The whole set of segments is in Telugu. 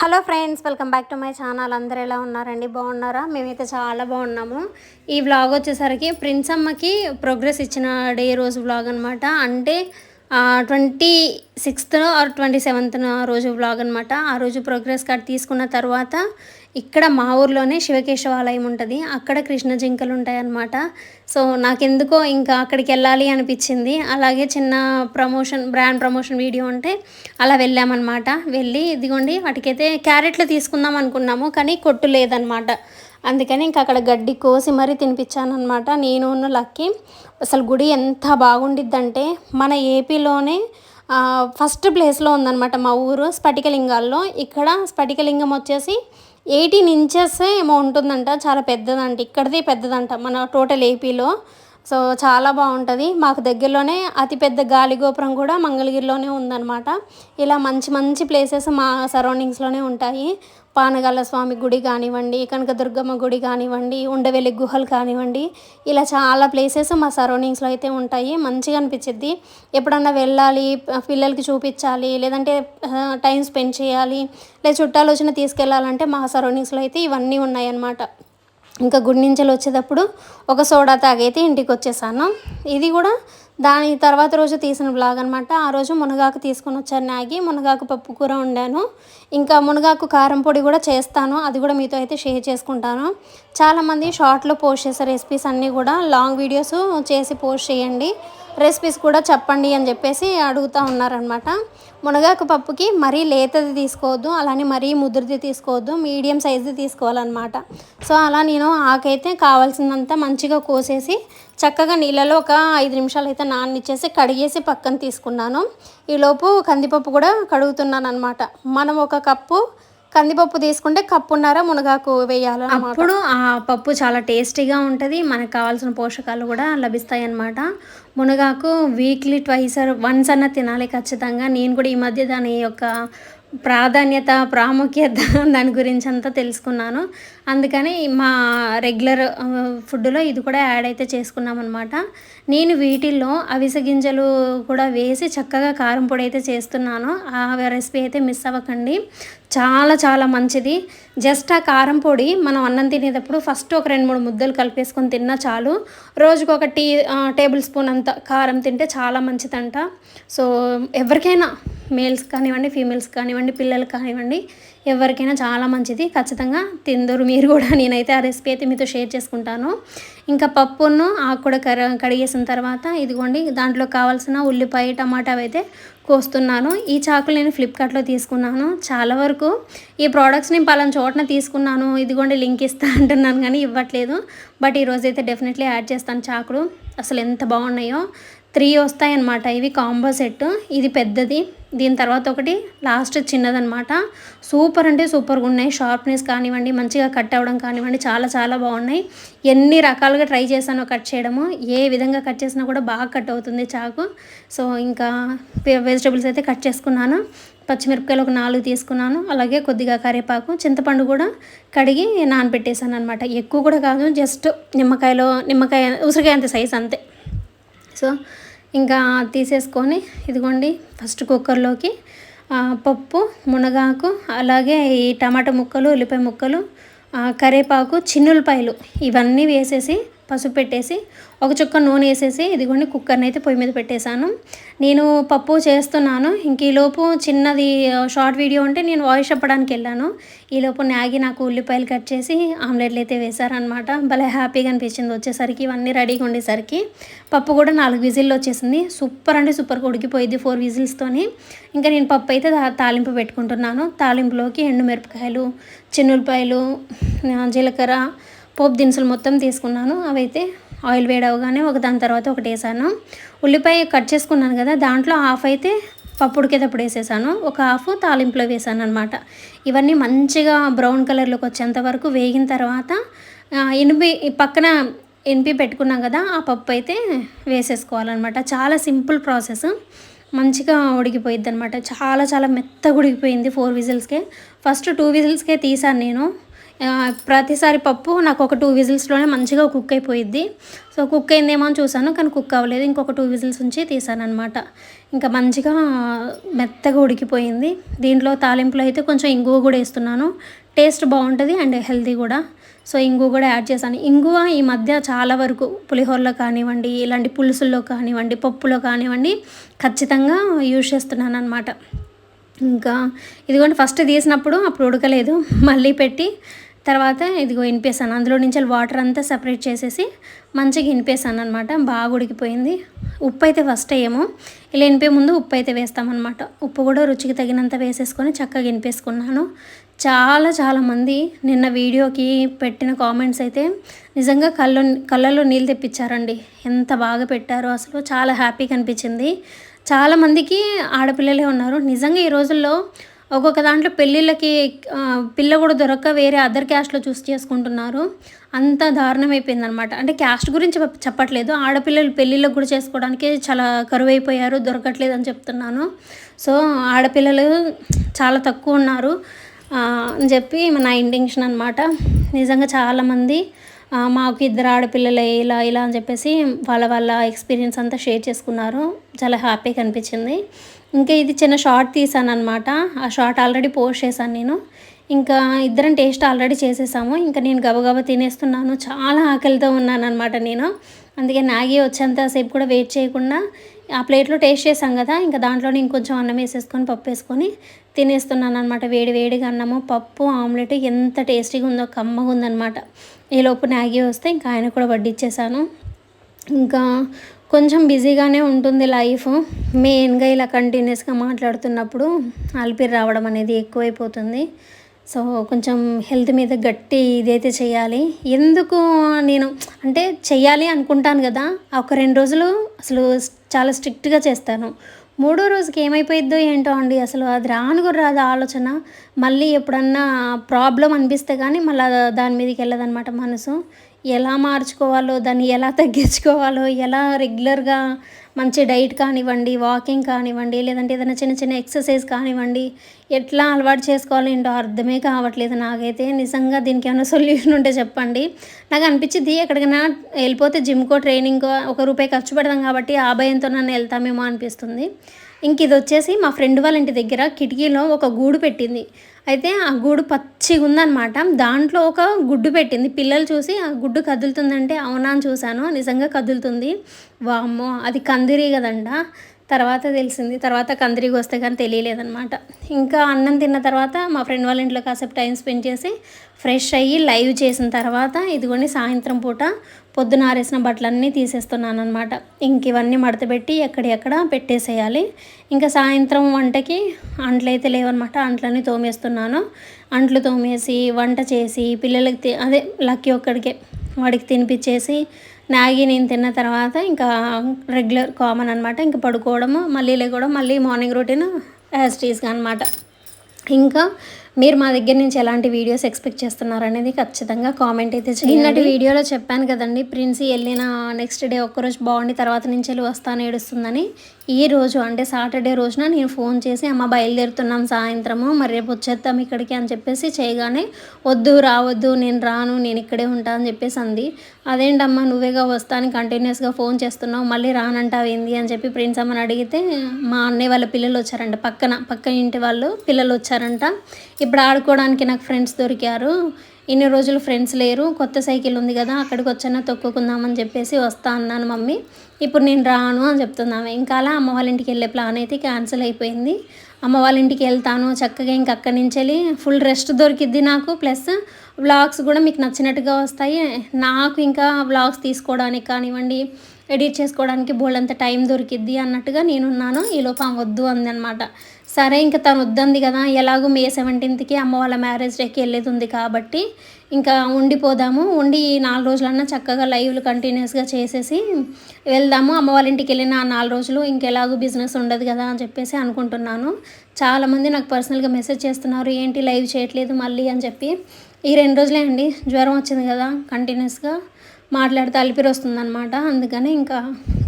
Hello friends welcome back to my channel. అందరూ ఎలా ఉన్నారండి? బాగున్నారా? మేమైతే చాలా బాగున్నాము. ఈ వ్లాగ్ వచ్చేసరికి ప్రిన్స్ అమ్మకి ప్రోగ్రెస్ ఇచ్చిన డే రోజు వ్లాగ్ అనమాట అంటే twenty sixth or twenty seventh రోజు వ్లాగ్ అనమాట ఆ రోజు ప్రోగ్రెస్ కార్డ్ తీసుకున్న తర్వాత ఇక్కడ మా ఊర్లోనే శివకేశవాలయం ఉంటుంది. అక్కడ కృష్ణ జింకలు ఉంటాయన్నమాట. సో నాకెందుకో ఇంకా అక్కడికి వెళ్ళాలి అనిపించింది. అలాగే చిన్న ప్రమోషన్ బ్రాండ్ ప్రమోషన్ వీడియో ఉంటే అలా వెళ్ళామన్నమాట. వెళ్ళి ఇదిగోండి వాటికైతే క్యారెట్లు తీసుకుందాం అనుకున్నాము కానీ కొట్టు లేదనమాట అందుకని ఇంకా అక్కడ గడ్డి కోసి మరీ తినిపించాను అనమాట నేను ఉన్న లక్కి అసలు గుడి ఎంత బాగుండిద్దంటే మన ఏపీలోనే ఫస్ట్ ప్లేస్లో ఉందన్నమాట మా ఊరు స్ఫటికలింగాల్లో. ఇక్కడ స్ఫటికలింగం వచ్చేసి ఎయిటీన్ ఇంచెస్ ఏమో ఉంటుందంట చాలా పెద్దదంట ఇక్కడిది పెద్దదంట మన టోటల్ ఏపీలో. సో చాలా బాగుంటుంది. మాకు దగ్గరలోనే అతిపెద్ద గాలి గోపురం కూడా మంగళగిరిలోనే ఉందన్నమాట. ఇలా మంచి మంచి ప్లేసెస్ మా సరౌండింగ్స్లోనే ఉంటాయి. పానగల్ల స్వామి గుడి కానివ్వండి కనకదుర్గమ్మ గుడి కానివ్వండి ఉండవెల్లి గుహలు కానివ్వండి ఇలా చాలా ప్లేసెస్ మా సరౌండింగ్స్లో అయితే ఉంటాయి. మంచిగా అనిపించిద్ది. ఎప్పుడన్నా వెళ్ళాలి పిల్లలకి చూపించాలి లేదంటే టైం స్పెండ్ చేయాలి లేదా చుట్టాలు వచ్చిన తీసుకెళ్ళాలంటే మా సరౌండింగ్స్లో అయితే ఇవన్నీ ఉన్నాయన్నమాట. ఇంకా గుడి నుంచి వచ్చేటప్పుడు ఒక సోడా తాగైతే ఇంటికి వచ్చేసాను. ఇది కూడా దాని తర్వాత రోజు తీసిన బ్లాగ్ అనమాట ఆ రోజు మునగాకు తీసుకొని వచ్చాను నాగి మునగాకు పప్పు కూర వండాను. ఇంకా మునగాకు కారం పొడి కూడా చేస్తాను. అది కూడా మీతో అయితే షేర్ చేసుకుంటాను. చాలామంది షార్ట్లో పోస్ట్ చేసే రెసిపీస్ అన్నీ కూడా లాంగ్ వీడియోస్ చేసి పోస్ట్ చేయండి. రెసిపీస్ కూడా చెప్పండి అని చెప్పేసి అడుగుతూ ఉన్నారనమాట మునగాకు పప్పుకి మరీ లేతది తీసుకోవద్దు అలానే మరీ ముదురుది తీసుకోవద్దు మీడియం సైజుది తీసుకోవాలన్నమాట. సో అలా నేను ఆకైతే కావాల్సినంత మంచిగా కోసేసి చక్కగా నీళ్ళలో ఒక ఐదు నిమిషాలు అయితే నాననిచ్చేసి కడిగేసి పక్కన తీసుకున్నాను. ఈలోపు కందిపప్పు కూడా కడుగుతున్నాను అనమాట మనం ఒక కప్పు కందిపప్పు తీసుకుంటే కప్పున్నర మునగాకు వేయాలి అప్పుడు ఆ పప్పు చాలా టేస్టీగా ఉంటుంది. మనకు కావాల్సిన పోషకాలు కూడా లభిస్తాయి అన్నమాట మునగాకు వీక్లీ ట్వైస్ వన్స్ అన్న తినాలి ఖచ్చితంగా. నేను కూడా ఈ మధ్య దాని యొక్క ప్రాధాన్యత ప్రాముఖ్యత దాని గురించి అంతా తెలుసుకున్నాను. అందుకని మా రెగ్యులర్ ఫుడ్లో ఇది కూడా యాడ్ అయితే చేసుకున్నాం అనమాట నేను వీటిల్లో అవిసె గింజలు కూడా వేసి చక్కగా కారం పొడి అయితే చేస్తున్నాను. ఆ రెసిపీ అయితే మిస్ అవ్వకండి. చాలా చాలా మంచిది. జస్ట్ ఆ కారం పొడి మనం అన్నం తినేటప్పుడు ఫస్ట్ ఒక రెండు మూడు ముద్దలు కలిపేసుకొని తిన్నా చాలు. రోజుకు ఒక టీ టేబుల్ స్పూన్ అంత కారం తింటే చాలా మంచిదంట. సో ఎవరికైనా మేల్స్ కానివ్వండి ఫీమేల్స్ కానివ్వండి పిల్లలు కానివ్వండి ఎవరికైనా చాలా మంచిది. ఖచ్చితంగా తిందరు మీరు కూడా. నేనైతే ఆ రెసిపీ అయితే మీతో షేర్ చేసుకుంటాను. ఇంకా పప్పును ఆకు కూడా కర కడిగేసిన తర్వాత ఇదిగోండి దాంట్లో కావాల్సిన ఉల్లిపాయ టమాటా అయితే కోస్తున్నాను. ఈ చాకులు నేను ఫ్లిప్కార్ట్లో తీసుకున్నాను. చాలా వరకు ఈ ప్రోడక్ట్స్ నేను పలానా చోటన తీసుకున్నాను. ఇదిగోండి లింక్ ఇస్తా అంటున్నాను కానీ ఇవ్వట్లేదు. బట్ ఈరోజు అయితే డెఫినెట్లీ యాడ్ చేస్తాను చాకులు. అసలు ఎంత బాగున్నాయో. త్రీ వస్తాయన్నమాట. ఇవి కాంబో సెట్. ఇది పెద్దది. దీని తర్వాత ఒకటి లాస్ట్ చిన్నదనమాట సూపర్ అంటే సూపర్గా ఉన్నాయి. షార్ప్నెస్ కానివ్వండి మంచిగా కట్ అవ్వడం కానివ్వండి చాలా చాలా బాగున్నాయి. ఎన్ని రకాలుగా ట్రై చేశానో కట్ చేయడము. ఏ విధంగా కట్ చేసినా కూడా బాగా కట్ అవుతుంది చాకు. సో ఇంకా వెజిటబుల్స్ అయితే కట్ చేసుకున్నాను. పచ్చిమిరపకాయలు ఒక నాలుగు తీసుకున్నాను. అలాగే కొద్దిగా కరివేపాకు చింతపండు కూడా కడిగి నానబెట్టేశాను అనమాట ఎక్కువ కూడా కాదు జస్ట్ నిమ్మకాయలో నిమ్మకాయ ఉసిరికాయ అంత సైజ్ అంతే. సో ఇంకా తీసేసుకొని ఇదిగోండి ఫస్ట్ కుక్కర్లోకి పప్పు మునగాకు అలాగే ఈ టమాటా ముక్కలు ఉల్లిపాయ ముక్కలు కరేపాకు చిన్నులపాయలు ఇవన్నీ వేసేసి పసుపు పెట్టేసి ఒక చుక్క నూనె వేసేసి ఇదిగోండి కుక్కర్ని అయితే పొయ్యి మీద పెట్టేశాను. నేను పప్పు చేస్తున్నాను. ఇంక ఈలోపు చిన్నది షార్ట్ వీడియో ఉంటే నేను వాయిస్ చెప్పడానికి వెళ్ళాను. ఈలోపు నాగి నాకు ఉల్లిపాయలు కట్ చేసి ఆమ్లెట్లు అయితే వేశారనమాట భలే హ్యాపీగా అనిపించింది వచ్చేసరికి ఇవన్నీ రెడీగా ఉండేసరికి. పప్పు కూడా నాలుగు విజిల్లు వచ్చేసింది. సూపర్ అంటే సూపర్గా ఉడికిపోయింది ఫోర్ విజిల్స్తోని. ఇంకా నేను పప్పు అయితే తా- తాలింపు పెట్టుకుంటున్నాను. తాలింపులోకి ఎండుమిరపకాయలు చిన్నులపాయలు ఆ, జీలకర్ర పోపు దినుసులు మొత్తం తీసుకున్నాను. అవైతే ఆయిల్ వేడవగానే ఒక దాని తర్వాత ఒకటి వేసాను. ఉల్లిపాయ కట్ చేసుకున్నాను కదా దాంట్లో హాఫ్ అయితే పప్పుడికేటప్పుడు వేసేసాను. ఒక హాఫ్ తాలింపులో వేసాను అనమాట ఇవన్నీ మంచిగా బ్రౌన్ కలర్లోకి వచ్చేంత వరకు వేగిన తర్వాత ఎనిపి పక్కన ఎనిపి పెట్టుకున్నాం కదా ఆ పప్పు అయితే వేసేసుకోవాలన్నమాట. చాలా సింపుల్ ప్రాసెస్. మంచిగా ఉడికిపోయిద్ది అనమాట చాలా చాలా మెత్తగా ఉడికిపోయింది ఫోర్ విజిల్స్కే. ఫస్ట్ టూ విజిల్స్కే తీసాను నేను. ప్రతిసారి పప్పు నాకు ఒక టూ విజిల్స్లోనే మంచిగా కుక్ అయిపోయిద్ది. సో కుక్ అయిందేమో అని చూసాను కానీ కుక్ అవ్వలేదు. ఇంకొక టూ విజిల్స్ ఉంచి తీసాను అనమాట ఇంకా మంచిగా మెత్తగా ఉడికిపోయింది. దీంట్లో తాలింపులో అయితే కొంచెం ఇంగువ కూడా వేస్తున్నాను. టేస్ట్ బాగుంటుంది అండ్ హెల్తీ కూడా. సో ఇంగువ కూడా యాడ్ చేశాను. ఇంగువ ఈ మధ్య చాలా వరకు పులిహోరలో కానివ్వండి ఇలాంటి పులుసుల్లో కానివ్వండి పప్పులో కానివ్వండి ఖచ్చితంగా యూజ్ చేస్తున్నాను అనమాట ఇంకా ఇదిగోండి ఫస్ట్ తీసినప్పుడు అప్పుడు ఉడకలేదు. మళ్ళీ పెట్టి తర్వాత ఇదిగో ఇనిపేసాను అందులో నుంచి వాటర్ అంతా సపరేట్ చేసేసి మంచిగా ఇనిపేసాను అనమాట బాగా ఉడికిపోయింది. ఉప్పు అయితే ఫస్ట్ వేయము ఇలా ఇనిపే ముందు ఉప్పు అయితే వేస్తామన్నమాట. ఉప్పు కూడా రుచికి తగినంత వేసేసుకొని చక్కగా ఇనిపేసుకున్నాను చాలా చాలామంది నిన్న వీడియోకి పెట్టిన కామెంట్స్ అయితే నిజంగా కళ్ళు కళ్ళలో నీళ్ళు తెప్పించారండి. ఎంత బాగా పెట్టారో అసలు. చాలా హ్యాపీగా అనిపించింది. చాలామందికి ఆడపిల్లలే ఉన్నారు. నిజంగా ఈ రోజుల్లో ఒక్కొక్క దాంట్లో పెళ్ళిళ్ళకి పిల్ల కూడా దొరక్క వేరే అదర్ క్యాస్ట్లో చూస్ చేసుకుంటున్నారు. అంత దారుణం అయిపోయింది అనమాట అంటే క్యాస్ట్ గురించి చెప్పట్లేదు. ఆడపిల్లలు పెళ్ళిళ్ళకి కూడా చేసుకోవడానికి చాలా కరువు అయిపోయారు దొరకట్లేదు అని చెప్తున్నాను. సో ఆడపిల్లలు చాలా తక్కువ ఉన్నారు అని చెప్పి నా ఇంటెన్షన్ అనమాట నిజంగా చాలామంది మాకు ఇద్దరు ఆడపిల్లలు ఇలా ఇలా అని చెప్పేసి వాళ్ళ వాళ్ళ ఎక్స్పీరియన్స్ అంతా షేర్ చేసుకున్నారు. చాలా హ్యాపీగా అనిపించింది. ఇంకా ఇది చిన్న షార్ట్ తీసాను అనమాట ఆ షార్ట్ ఆల్రెడీ పోస్ట్ చేశాను నేను. ఇంకా ఇద్దరం టేస్ట్ ఆల్రెడీ చేసేసాము. ఇంకా నేను గబగబా తినేస్తున్నాను. చాలా ఆకలితో ఉన్నాను అనమాట నేను. అందుకే మ్యాగీ వచ్చేంతసేపు కూడా వెయిట్ చేయకుండా ఆ ప్లేట్లో టేస్ట్ చేసాం కదా ఇంకా దాంట్లోనే ఇంకొంచెం అన్నం వేసేసుకొని పప్పు వేసుకొని తినేస్తున్నాను అనమాట వేడి వేడిగా అన్నము పప్పు ఆమ్లెట్ ఎంత టేస్టీగా ఉందో కమ్మగా ఉందన్నమాట. ఈలోపు నాగి వస్తే ఇంకా ఆయన కూడా వడ్డిచ్చేసాను ఇంకా కొంచెం బిజీగానే ఉంటుంది లైఫ్. మెయిన్గా ఇలా కంటిన్యూస్గా మాట్లాడుతున్నప్పుడు అలిపిరి రావడం అనేది ఎక్కువైపోతుంది. సో కొంచెం హెల్త్ మీద గట్టి ఇదైతే చేయాలి. ఎందుకు నేను అంటే చేయాలి అనుకుంటాను కదా ఒక రెండు రోజులు అసలు చాలా స్ట్రిక్ట్గా చేస్తాను. మూడో రోజుకి ఏమైపోయిద్దో ఏంటో అండి అసలు అది రాను కూడా రాదు ఆలోచన. మళ్ళీ ఎప్పుడన్నా ప్రాబ్లం అనిపిస్తే కానీ మళ్ళీ దాని మీదకి వెళ్ళదనమాట మనసు. ఎలా మార్చుకోవాలో దాన్ని ఎలా తగ్గించుకోవాలో ఎలా రెగ్యులర్గా మంచి డైట్ కానివ్వండి వాకింగ్ కానివ్వండి లేదంటే ఏదైనా చిన్న చిన్న ఎక్సర్సైజ్ కానివ్వండి ఎట్లా అలవాటు చేసుకోవాలో ఏంటో అర్థమే కావట్లేదు నాకైతే. నిజంగా దీనికి ఏమైనా సొల్యూషన్ ఉంటే చెప్పండి. నాకు అనిపించింది ఎక్కడికైనా వెళ్ళిపోతే జిమ్కో ట్రైనింగ్కో ఒక రూపాయి ఖర్చు పెడతాం కాబట్టి ఆ భయంతో నన్ను వెళ్తామేమో అనిపిస్తుంది. ఇంక ఇది వచ్చేసి మా ఫ్రెండ్ వాళ్ళ ఇంటి దగ్గర కిటికీలో ఒక గూడు పెట్టింది. అయితే ఆ గూడు పచ్చిగా ఉందన్నమాట. దాంట్లో ఒక గుడ్డు పెట్టింది. పిల్లలు చూసి ఆ గుడ్డు కదులుతుందంటే అవునా అని చూశాను. నిజంగా కదులుతుంది. వామ్మో అది కందిరి కదండ. తర్వాత తెలిసింది. తర్వాత కందిరికి వస్తే కానీ తెలియలేదనమాట ఇంకా అన్నం తిన్న తర్వాత మా ఫ్రెండ్ వాళ్ళ ఇంట్లో కాసేపు టైం స్పెండ్ చేసి ఫ్రెష్ అయ్యి లైవ్ చేసిన తర్వాత ఇదిగోండి సాయంత్రం పూట పొద్దున ఆరేసిన బట్టలన్నీ తీసేస్తున్నాను అనమాట ఇంక ఇవన్నీ మడతపెట్టి ఎక్కడెక్కడ పెట్టేసేయాలి. ఇంకా సాయంత్రం వంటకి అంట్లు అయితే లేవన్నమాట. అంట్లన్నీ తోమేస్తున్నాను. అంట్లు తోమేసి వంట చేసి పిల్లలకి తి- అదే లక్కీ ఒక్కడికే వాడికి తినిపించేసి నాగి నేను తిన్న తర్వాత ఇంకా రెగ్యులర్ కామన్ అనమాట ఇంకా పడుకోవడము మళ్ళీ లేకపోవడం మళ్ళీ మార్నింగ్ రొటీన్ యాజ్ టీస్గా అనమాట ఇంకా మీరు మా దగ్గర నుంచి ఎలాంటి వీడియోస్ ఎక్స్పెక్ట్ చేస్తున్నారు అనేది ఖచ్చితంగా కామెంట్ అయితే చేయండి. నిన్నటి వీడియోలో చెప్పాను కదండి ప్రిన్సీ వెళ్ళిన నెక్స్ట్ డే ఒక్కరోజు బాగుండి తర్వాత నుంచి వెళ్ళి వస్తాను ఏడుస్తుందని. ఈ రోజు అంటే సాటర్డే రోజున నేను ఫోన్ చేసి అమ్మ బయలుదేరుతున్నాం సాయంత్రము మరి రేపు వచ్చేద్దాం ఇక్కడికి అని చెప్పేసి చేయగానే వద్దు రావద్దు నేను రాను నేను ఇక్కడే ఉంటా అని చెప్పేసి అంది. అదేంటమ్మా నువ్వేగా వస్తాను కంటిన్యూస్గా ఫోన్ చేస్తున్నావు మళ్ళీ రానంటావు ఏంది? అని చెప్పి ప్రిన్స్ అమ్మని అడిగితే మా అన్నయ్య వాళ్ళ పిల్లలు వచ్చారంట పక్కన పక్క ఇంటి వాళ్ళు పిల్లలు వచ్చారంట ఇప్పుడు ఆడుకోవడానికి నాకు ఫ్రెండ్స్ దొరికారు. ఇన్ని రోజులు ఫ్రెండ్స్ లేరు. కొత్త సైకిల్ ఉంది కదా అక్కడికి వచ్చానా తొక్కుకుందామని చెప్పేసి వస్తా అన్నాను మమ్మీ. ఇప్పుడు నేను రాను అని చెప్తున్నాము ఇంకా అలా అమ్మ వాళ్ళ ఇంటికి వెళ్ళే ప్లాన్ అయితే క్యాన్సిల్ అయిపోయింది. అమ్మ వాళ్ళ ఇంటికి వెళ్తాను. చక్కగా ఇంక అక్కడి నుంచి వెళ్ళి ఫుల్ రెస్ట్ దొరికిద్ది నాకు. ప్లస్ వ్లాగ్స్ కూడా మీకు నచ్చినట్టుగా వస్తాయి. నాకు ఇంకా వ్లాగ్స్ తీసుకోవడానికి కానివ్వండి ఎడిట్ చేసుకోవడానికి బోల్డంత టైం దొరికిద్ది అన్నట్టుగా నేనున్నాను. ఈలోపు ఆమె వద్దు అందనమాట. సరే ఇంకా తను వద్దంది కదా. ఎలాగో మే సెవెంటీన్త్కి అమ్మ వాళ్ళ మ్యారేజ్ డేకి వెళ్ళేది ఉంది కాబట్టి ఇంకా ఉండిపోదాము. ఉండి ఈ నాలుగు రోజులన్నా చక్కగా లైవ్లు కంటిన్యూస్గా చేసేసి వెళ్దాము. అమ్మ వాళ్ళ ఇంటికి వెళ్ళిన ఆ నాలుగు రోజులు ఇంకెలాగో బిజినెస్ ఉండదు కదా అని చెప్పేసి అనుకుంటున్నాను. చాలామంది నాకు పర్సనల్గా మెసేజ్ చేస్తున్నారు. ఏంటి లైవ్ చేయట్లేదు మళ్ళీ అని చెప్పి. ఈ రెండు రోజులే అండి. జ్వరం వచ్చింది కదా కంటిన్యూస్గా. మాట్లాడితే అలిపిరి వస్తుందనమాట అందుకని ఇంకా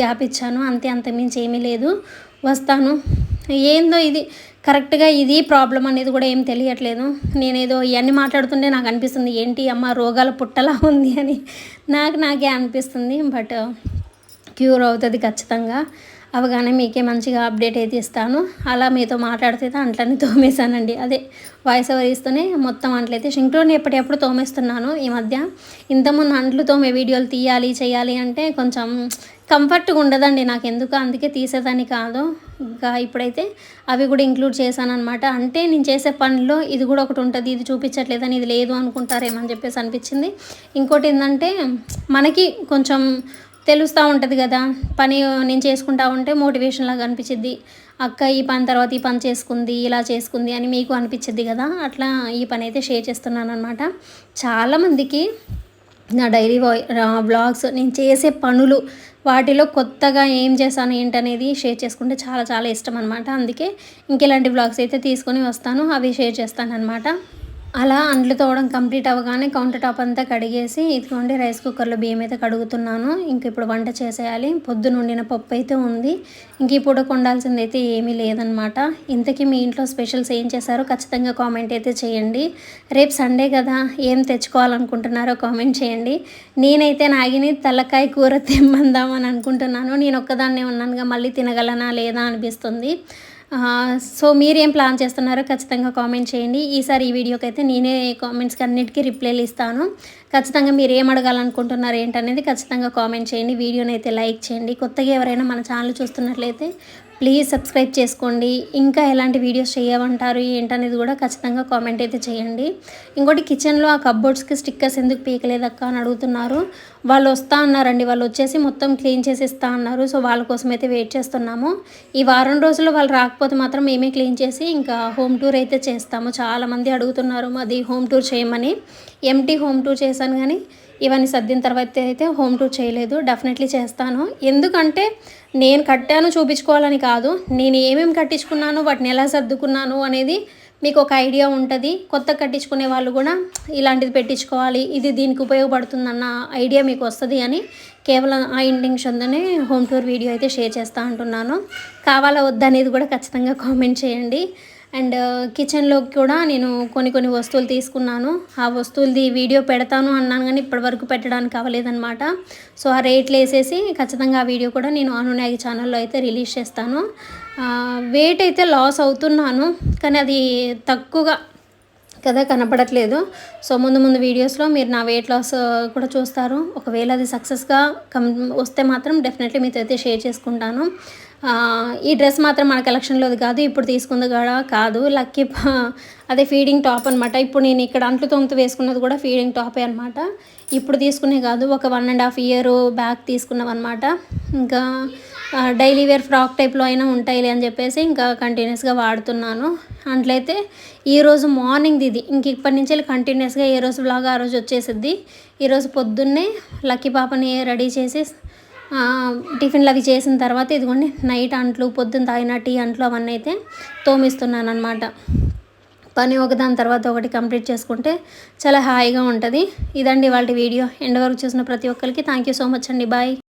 గ్యాప్ ఇచ్చాను. అంతే అంత మించి ఏమీ లేదు. వస్తాను. ఏందో ఇది కరెక్ట్గా ఇది ప్రాబ్లం అనేది కూడా ఏం తెలియట్లేదు. నేనేదో ఇవన్నీ మాట్లాడుతుంటే నాకు అనిపిస్తుంది ఏంటి అమ్మ రోగాల పుట్టలా ఉంది అని. నాకు నాకే అనిపిస్తుంది బట్ క్యూర్ అవుతుంది ఖచ్చితంగా. అవగానే మీకే మంచిగా అప్డేట్ అయితే ఇస్తాను. అలా మీతో మాట్లాడితే అంట్లని తోమేశానండి. అదే వాయిస్ ఓవర్ ఇస్తూనే మొత్తం అంట్లయితే షింక్లోని ఎప్పటికప్పుడు తోమేస్తున్నాను ఈ మధ్య. ఇంతకుముందు అంట్లు తోమే వీడియోలు తీయాలి చేయాలి అంటే కొంచెం కంఫర్ట్గా ఉండదండి నాకు ఎందుకు అందుకే తీసేదాన్ని కాదు. ఇంకా ఇప్పుడైతే అవి కూడా ఇంక్లూడ్ చేశానమాట అంటే నేను చేసే పనిలో ఇది కూడా ఒకటి ఉంటుంది ఇది చూపించట్లేదని ఇది లేదు అనుకుంటారేమని చెప్పేసి అనిపించింది. ఇంకోటి ఏంటంటే మనకి కొంచెం తెలుస్తూ ఉంటుంది కదా. పని నేను చేసుకుంటా ఉంటే మోటివేషన్ లాగా అనిపించింది అక్క ఈ పని తర్వాత ఈ పని చేసుకుంది ఇలా చేసుకుంది అని మీకు అనిపించింది కదా. అట్లా ఈ పని అయితే షేర్ చేస్తున్నాను అనమాట చాలామందికి నా డైలీ బ్లాగ్స్ నేను చేసే పనులు వాటిలో కొత్తగా ఏం చేశాను ఏంటనేది షేర్ చేసుకుంటే చాలా చాలా ఇష్టం అనమాట అందుకే ఇంకెలాంటి బ్లాగ్స్ అయితే తీసుకొని వస్తాను అవి షేర్ చేస్తాను అనమాట అలా అండ్లు తోవడం కంప్లీట్ అవ్వగానే కౌంటర్ టాప్ అంతా కడిగేసి ఇదిగోండి రైస్ కుక్కర్లో బియ్యం అయితే కడుగుతున్నాను. ఇంక ఇప్పుడు వంట చేసేయాలి. పొద్దున వండిన పప్పు అయితే ఉంది. ఇంక ఇప్పుడు కొండాల్సింది అయితే ఏమీ లేదనమాట ఇంతకీ మీ ఇంట్లో స్పెషల్స్ ఏం చేశారో ఖచ్చితంగా కామెంట్ అయితే చేయండి. రేపు సండే కదా ఏం తెచ్చుకోవాలనుకుంటున్నారో కామెంట్ చేయండి. నేనైతే నాగిని తలకాయ కూర తెమ్మందామని అనుకుంటున్నాను. నేను ఒక్కదాన్నే ఉన్నానుగా మళ్ళీ తినగలనా లేదా అనిపిస్తుంది. సో మీరు ఏం ప్లాన్ చేస్తున్నారో ఖచ్చితంగా కామెంట్ చేయండి. ఈసారి ఈ వీడియోకి అయితే నేనే కామెంట్స్కి అన్నిటికీ రిప్లైలు ఇస్తాను. ఖచ్చితంగా మీరు ఏం అడగాలనుకుంటున్నారు ఏంటనేది ఖచ్చితంగా కామెంట్ చేయండి. వీడియోని అయితే లైక్ చేయండి. కొత్తగా ఎవరైనా మన ఛానల్ చూస్తున్నట్లయితే ప్లీజ్ సబ్స్క్రైబ్ చేసుకోండి. ఇంకా ఎలాంటి వీడియోస్ చేయమంటారు ఏంటనేది కూడా ఖచ్చితంగా కామెంట్ అయితే చేయండి. ఇంకోటి కిచెన్లో ఆ కబ్బోర్డ్స్కి స్టిక్కర్స్ ఎందుకు పీకలేదక్క అని అడుగుతున్నారు. వాళ్ళు వస్తా అన్నారండి. వాళ్ళు వచ్చేసి మొత్తం క్లీన్ చేసి ఇస్తా అన్నారు. సో వాళ్ళ కోసం అయితే వెయిట్ చేస్తున్నాము. ఈ వారం రోజులు వాళ్ళు రాకపోతే మాత్రం మేమే క్లీన్ చేసి ఇంకా హోమ్ టూర్ అయితే చేస్తాము. చాలామంది అడుగుతున్నారు మాది హోమ్ టూర్ చేయమని. ఎంటీ హోమ్ టూర్ చేశాను కానీ ఇవన్నీ సర్దిన తర్వాత అయితే హోమ్ టూర్ చేయలేదు. డెఫినెట్లీ చేస్తాను. ఎందుకంటే నేను కట్టాను చూపించుకోవాలని కాదు. నేను ఏమేమి కట్టించుకున్నాను వాటిని ఎలా సర్దుకున్నాను అనేది మీకు ఒక ఐడియా ఉంటుంది కొత్త కట్టించుకునే వాళ్ళు కూడా ఇలాంటిది పెట్టించుకోవాలి ఇది దీనికి ఉపయోగపడుతుందన్న ఐడియా మీకు వస్తుంది అని కేవలం ఆ ఇంటెన్షన్తోనే హోమ్ టూర్ వీడియో అయితే షేర్ చేస్తూ అంటున్నాను. కావాలా వద్దనేది కూడా ఖచ్చితంగా కామెంట్ చేయండి. అండ్ కిచెన్లోకి కూడా నేను కొన్ని కొన్ని వస్తువులు తీసుకున్నాను. ఆ వస్తువులది వీడియో పెడతాను అన్నాను కానీ ఇప్పటివరకు పెట్టడానికి అవ్వలేదన్నమాట. సో ఆ రేట్లు వేసేసి ఖచ్చితంగా ఆ వీడియో కూడా నేను అనునాగి ఛానల్లో అయితే రిలీజ్ చేస్తాను. వెయిట్ అయితే లాస్ అవుతున్నాను కానీ అది తక్కువగా కదా కనపడట్లేదు. సో ముందు ముందు వీడియోస్లో మీరు నా వెయిట్ లాస్ కూడా చూస్తారు. ఒకవేళ అది సక్సెస్గా కం వస్తే మాత్రం డెఫినెట్లీ మీతో అయితే షేర్ చేసుకుంటాను. ఈ డ్రెస్ మాత్రం మన కలెక్షన్లోది కాదు ఇప్పుడు తీసుకుంది కూడా కాదు. లక్కీ అదే ఫీడింగ్ టాప్ అనమాట ఇప్పుడు నేను ఇక్కడ అంట్లు తొమ్మిది వేసుకున్నది కూడా ఫీడింగ్ టాపే అనమాట ఇప్పుడు తీసుకునే కాదు ఒక one and half year back తీసుకున్నాం అనమాట ఇంకా డైలీ వేర్ ఫ్రాక్ టైప్లో అయినా ఉంటాయిలే అని చెప్పేసి ఇంకా కంటిన్యూస్గా వాడుతున్నాను. అట్లయితే ఈరోజు మార్నింగ్ ఇది. ఇంక ఇప్పటి నుంచి కంటిన్యూస్గా ఏ రోజు బ్లాగ్ ఆ రోజు వచ్చేసిద్ది. ఈరోజు పొద్దున్నే లక్కీ పాపని రెడీ చేసి టిఫిన్లు అవి చేసిన తర్వాత ఇదిగోండి నైట్ అంట్లు పొద్దున్న తాగిన టీ అంట్లు అవన్నీ అయితే తోమిస్తున్నాను అనమాట పని ఒకదాని తర్వాత ఒకటి కంప్లీట్ చేసుకుంటే చాలా హాయిగా ఉంటుంది. ఇదండి వాళ్ళ వీడియో. ఎండ్ వరకు చూసిన ప్రతి ఒక్కరికి థ్యాంక్ యూ సో మచ్ అండి. బాయ్.